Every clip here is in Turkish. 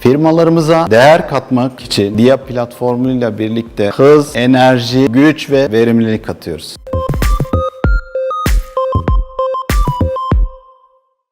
Firmalarımıza değer katmak için DIA platformuyla birlikte hız, enerji, güç ve verimlilik katıyoruz.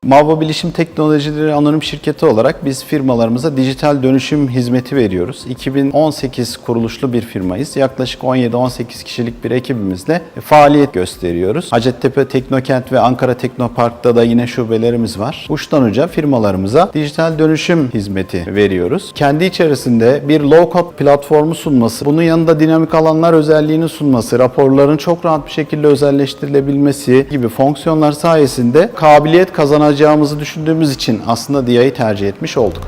Mavva Bilişim Teknolojileri Anonim Şirketi olarak biz firmalarımıza dijital dönüşüm hizmeti veriyoruz. 2018 kuruluşlu bir firmayız. Yaklaşık 17-18 kişilik bir ekibimizle faaliyet gösteriyoruz. Hacettepe Teknokent ve Ankara Teknopark'ta da yine şubelerimiz var. Uçtan uca firmalarımıza dijital dönüşüm hizmeti veriyoruz. Kendi içerisinde bir low-code platformu sunması, bunun yanında dinamik alanlar özelliğini sunması, raporların çok rahat bir şekilde özelleştirilebilmesi gibi fonksiyonlar sayesinde kabiliyet kazanacağımızı düşündüğümüz için aslında DIA'yı tercih etmiş olduk.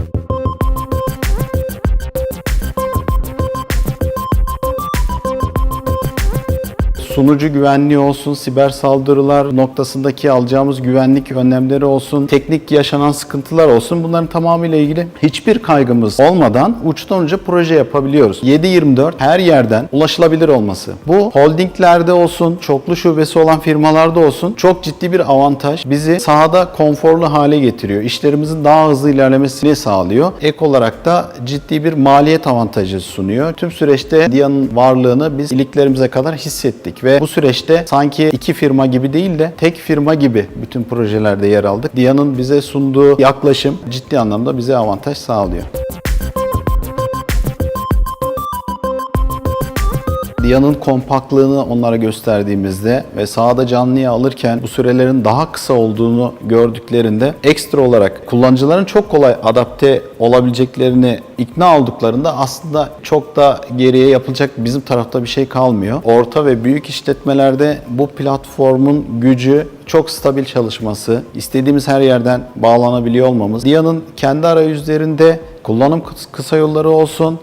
Sunucu güvenliği olsun, siber saldırılar noktasındaki alacağımız güvenlik önlemleri olsun, teknik yaşanan sıkıntılar olsun bunların tamamıyla ilgili hiçbir kaygımız olmadan uçtan uca proje yapabiliyoruz. 7-24 her yerden ulaşılabilir olması. Bu holdinglerde olsun, çoklu şubesi olan firmalarda olsun çok ciddi bir avantaj. Bizi sahada konforlu hale getiriyor. İşlerimizin daha hızlı ilerlemesini sağlıyor. Ek olarak da ciddi bir maliyet avantajı sunuyor. Tüm süreçte DIA'nın varlığını biz iliklerimize kadar hissettik ve bu süreçte sanki iki firma gibi değil de tek firma gibi bütün projelerde yer aldık. DIA'nın bize sunduğu yaklaşım ciddi anlamda bize avantaj sağlıyor. Diyanın kompaktlığını onlara gösterdiğimizde ve sahada canlıya alırken bu sürelerin daha kısa olduğunu gördüklerinde ekstra olarak kullanıcıların çok kolay adapte olabileceklerini ikna olduklarında aslında çok da geriye yapılacak bizim tarafta bir şey kalmıyor. Orta ve büyük işletmelerde bu platformun gücü çok stabil çalışması, istediğimiz her yerden bağlanabiliyor olmamız, Diyanın kendi arayüzlerinde kullanım kıs- kısa yolları olsun,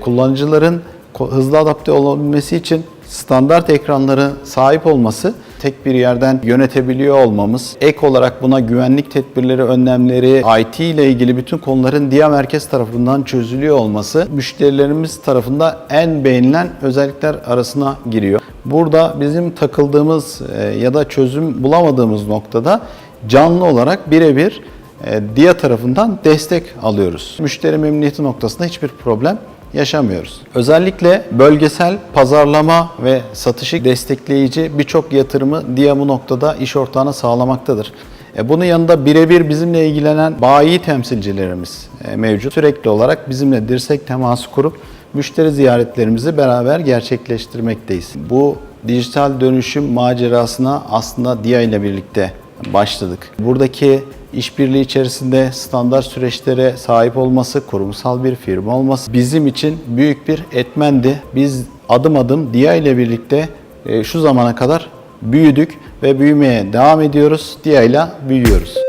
kullanıcıların hızlı adapte olabilmesi için standart ekranları sahip olması, tek bir yerden yönetebiliyor olmamız, ek olarak buna güvenlik tedbirleri, önlemleri, IT ile ilgili bütün konuların DIA merkez tarafından çözülüyor olması müşterilerimiz tarafında en beğenilen özellikler arasına giriyor. Burada bizim takıldığımız e, ya da çözüm bulamadığımız noktada canlı olarak birebir e, DIA tarafından destek alıyoruz. Müşteri memnuniyeti noktasında hiçbir problem yaşamıyoruz. Özellikle bölgesel pazarlama ve satışı destekleyici birçok yatırımı DIA noktada iş ortağına sağlamaktadır. E, Bunun yanında birebir bizimle ilgilenen bayi temsilcilerimiz e, mevcut. Sürekli olarak bizimle dirsek teması kurup müşteri ziyaretlerimizi beraber gerçekleştirmekteyiz. Bu dijital dönüşüm macerasına aslında DIA ile birlikte başladık. Buradaki işbirliği içerisinde standart süreçlere sahip olması, kurumsal bir firma olması bizim için büyük bir etmendi. Biz adım adım DIA ile birlikte e, şu zamana kadar büyüdük ve büyümeye devam ediyoruz. DIA ile büyüyoruz.